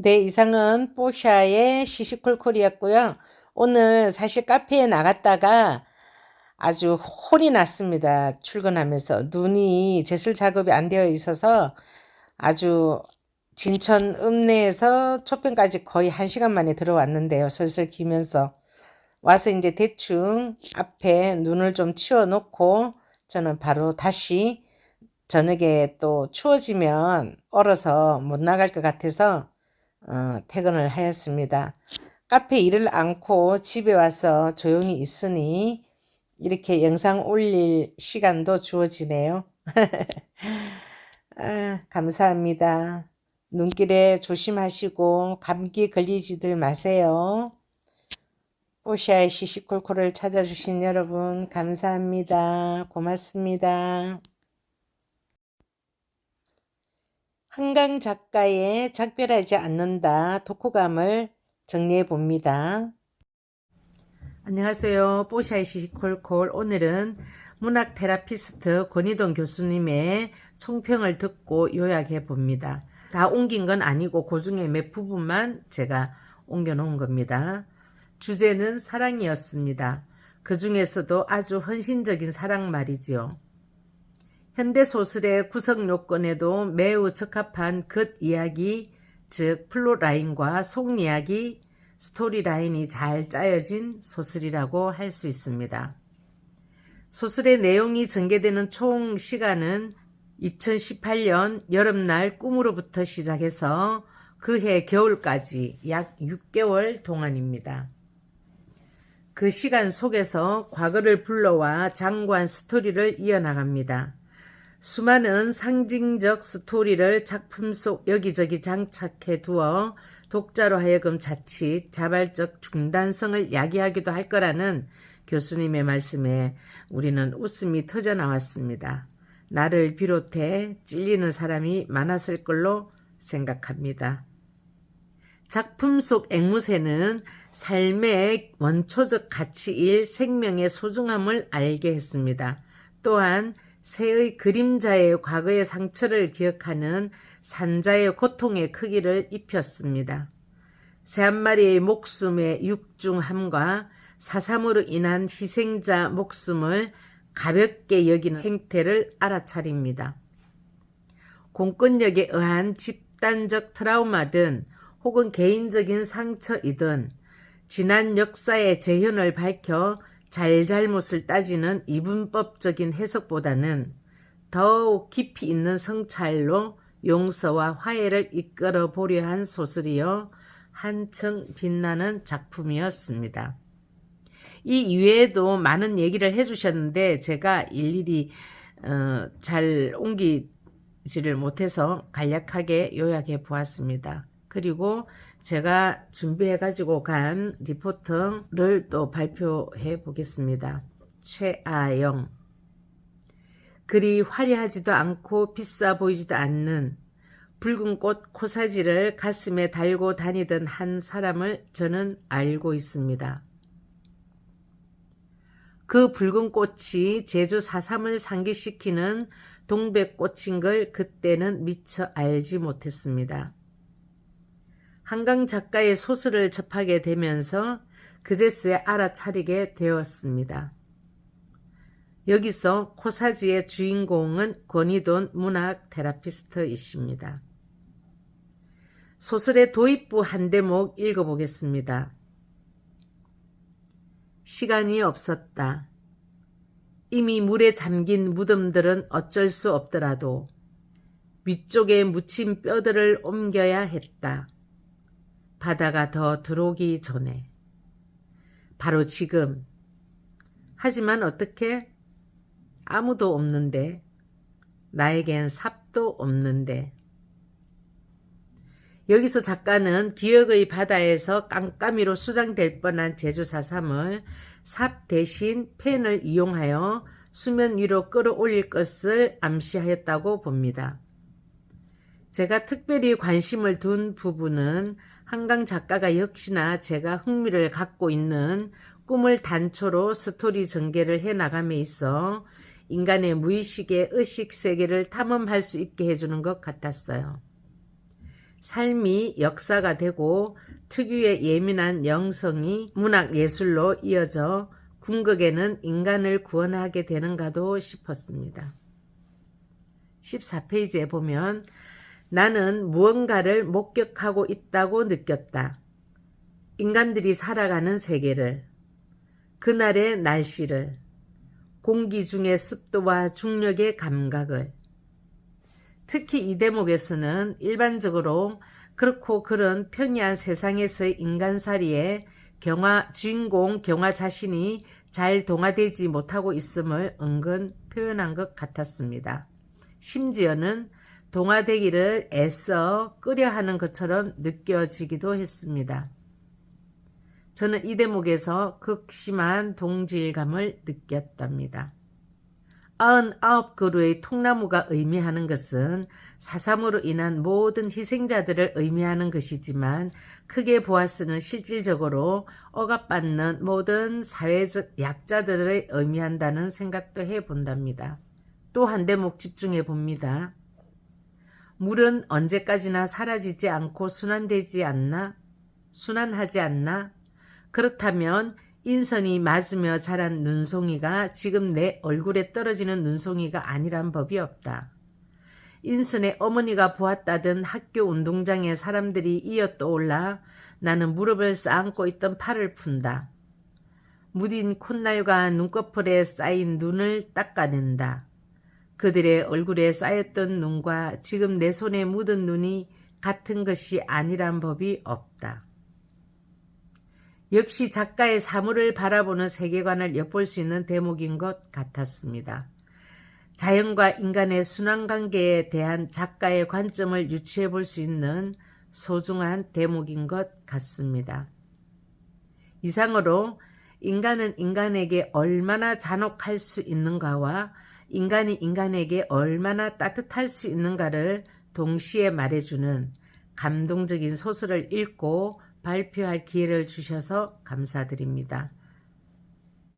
네, 이상은 뽀샤의 시시콜콜이었고요. 오늘 사실 카페에 나갔다가 아주 혼이 났습니다. 출근하면서. 눈이 제술 작업이 안 되어 있어서 아주 진천 읍내에서 초평까지 거의 한 시간 만에 들어왔는데요. 슬슬 기면서. 와서 이제 대충 앞에 눈을 좀 치워 놓고 저는 바로 다시 저녁에 또 추워지면 얼어서 못 나갈 것 같아서 어, 퇴근을 하였습니다. 카페 일을 않고 집에 와서 조용히 있으니 이렇게 영상 올릴 시간도 주어지네요. 아, 감사합니다. 눈길에 조심하시고 감기 걸리지들 마세요. 뽀샤의 시시콜콜을 찾아주신 여러분 감사합니다. 고맙습니다. 한강 작가의 작별하지 않는다 독후감을 정리해 봅니다. 안녕하세요. 뽀샤이 시시콜콜 오늘은 문학 테라피스트 권희동 교수님의 총평을 듣고 요약해 봅니다. 다 옮긴 건 아니고 그 중에 몇 부분만 제가 옮겨 놓은 겁니다. 주제는 사랑이었습니다. 그 중에서도 아주 헌신적인 사랑 말이지요. 현대소설의 구성 요건에도 매우 적합한 겉 이야기, 즉 플롯라인과 속 이야기, 스토리라인이 잘 짜여진 소설이라고 할 수 있습니다. 소설의 내용이 전개되는 총 시간은 2018년 여름날 꿈으로부터 시작해서 그해 겨울까지 약 6개월 동안입니다. 그 시간 속에서 과거를 불러와 장관 스토리를 이어나갑니다. 수많은 상징적 스토리를 작품 속 여기저기 장착해 두어 독자로 하여금 자칫 자발적 중단성을 야기하기도 할 거라는 교수님의 말씀에 우리는 웃음이 터져 나왔습니다. 나를 비롯해 찔리는 사람이 많았을 걸로 생각합니다. 작품 속 앵무새는 삶의 원초적 가치일 생명의 소중함을 알게 했습니다. 또한 새의 그림자의 과거의 상처를 기억하는 산자의 고통의 크기를 입혔습니다. 새 한 마리의 목숨의 육중함과 사삼으로 인한 희생자 목숨을 가볍게 여기는 행태를 알아차립니다. 공권력에 의한 집단적 트라우마든 혹은 개인적인 상처이든 지난 역사의 재현을 밝혀 잘잘못을 따지는 이분법적인 해석보다는 더욱 깊이 있는 성찰로 용서와 화해를 이끌어 보려 한 소설이요 한층 빛나는 작품이었습니다. 이 이외에도 많은 얘기를 해주셨는데 제가 일일이 어, 잘 옮기지를 못해서 간략하게 요약해 보았습니다. 그리고 제가 준비해 가지고 간 리포트를 또 발표해 보겠습니다. 최아영 그리 화려하지도 않고 비싸 보이지도 않는 붉은 꽃 코사지를 가슴에 달고 다니던 한 사람을 저는 알고 있습니다. 그 붉은 꽃이 제주 4.3을 상기시키는 동백꽃인 걸 그때는 미처 알지 못했습니다. 한강 작가의 소설을 접하게 되면서 그제서야 알아차리게 되었습니다. 여기서 코사지의 주인공은 권희돈 문학 테라피스트이십니다. 소설의 도입부 한 대목 읽어보겠습니다. 시간이 없었다. 이미 물에 잠긴 무덤들은 어쩔 수 없더라도 위쪽에 묻힌 뼈들을 옮겨야 했다. 바다가 더 들어오기 전에. 바로 지금. 하지만 어떻게? 아무도 없는데. 나에겐 삽도 없는데. 여기서 작가는 기억의 바다에서 깜깜이로 수장될 뻔한 제주 4.3을 삽 대신 펜을 이용하여 수면 위로 끌어올릴 것을 암시하였다고 봅니다. 제가 특별히 관심을 둔 부분은 한강 작가가 역시나 제가 흥미를 갖고 있는 꿈을 단초로 스토리 전개를 해나감에 있어 인간의 무의식의 의식 세계를 탐험할 수 있게 해주는 것 같았어요. 삶이 역사가 되고 특유의 예민한 영성이 문학 예술로 이어져 궁극에는 인간을 구원하게 되는가도 싶었습니다. 14페이지에 보면 나는 무언가를 목격하고 있다고 느꼈다. 인간들이 살아가는 세계를, 그날의 날씨를, 공기 중의 습도와 중력의 감각을, 특히 이 대목에서는 일반적으로 그렇고 그런 평이한 세상에서의 인간살이에 경화, 주인공 경화 자신이 잘 동화되지 못하고 있음을 은근 표현한 것 같았습니다. 심지어는 동화되기를 애써 끄려 하는 것처럼 느껴지기도 했습니다. 저는 이 대목에서 극심한 동질감을 느꼈답니다. 99 그루의 통나무가 의미하는 것은 사삼으로 인한 모든 희생자들을 의미하는 것이지만 크게 보았으는 실질적으로 억압받는 모든 사회적 약자들을 의미한다는 생각도 해본답니다. 또 한 대목 집중해 봅니다. 물은 언제까지나 사라지지 않고 순환되지 않나? 순환하지 않나? 그렇다면 인선이 맞으며 자란 눈송이가 지금 내 얼굴에 떨어지는 눈송이가 아니란 법이 없다. 인선의 어머니가 보았다던 학교 운동장에 사람들이 이어 떠올라 나는 무릎을 쌓고 있던 팔을 푼다. 무딘 콧날과 눈꺼풀에 쌓인 눈을 닦아낸다. 그들의 얼굴에 쌓였던 눈과 지금 내 손에 묻은 눈이 같은 것이 아니란 법이 없다. 역시 작가의 사물을 바라보는 세계관을 엿볼 수 있는 대목인 것 같았습니다. 자연과 인간의 순환관계에 대한 작가의 관점을 유추해 볼 수 있는 소중한 대목인 것 같습니다. 이상으로 인간은 인간에게 얼마나 잔혹할 수 있는가와 인간이 인간에게 얼마나 따뜻할 수 있는가를 동시에 말해주는 감동적인 소설을 읽고 발표할 기회를 주셔서 감사드립니다.